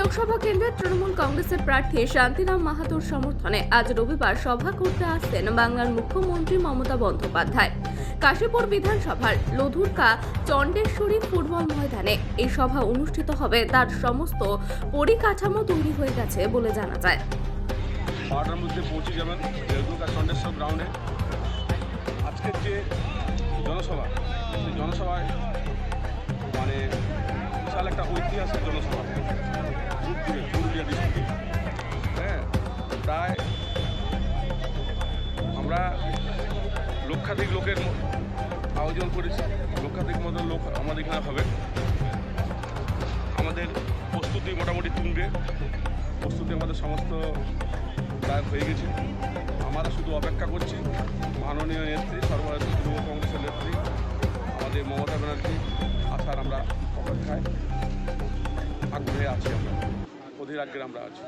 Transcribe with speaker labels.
Speaker 1: লোকসভা কেন্দ্রে তৃণমূল কংগ্রেসের প্রার্থী শান্তিরাম মাহাতোর সমর্থনে আজ রবিবার সভা করতে আসছেন বাংলার মুখ্যমন্ত্রী মমতা বন্দ্যোপাধ্যায়। কাশীপুর বিধানসভার লধুরকা চণ্ডেশ্বরী ফুটবল ময়দানে এই সভা অনুষ্ঠিত হবে। তার সমস্ত পরিকাঠামো তৈরি হয়ে গেছে বলে জানা যায়।
Speaker 2: বারোটার মধ্যে পৌঁছে যাবেন চন্ডেশ্বর গ্রাউন্ডে আজকের যে জনসভা জনসভায় বিশাল একটা ঐতিহাসিক জনসভা। পুরুলিয়া ডিস্ট্রিক্টে হ্যাঁ প্রায় আমরা লক্ষাধিক লোকের আয়োজন করেছি। লক্ষাধিক মতো লোক আমাদের এখানে হবে। আমাদের প্রস্তুতি মোটামুটি তুঙ্গে। প্রস্তুতি আমাদের সমস্ত প্রায় হয়ে গেছে। আমরা শুধু অপেক্ষা করছি। মাননীয় নেত্রী আছি আমরা অধীর আগ্রহে আমরা আছি।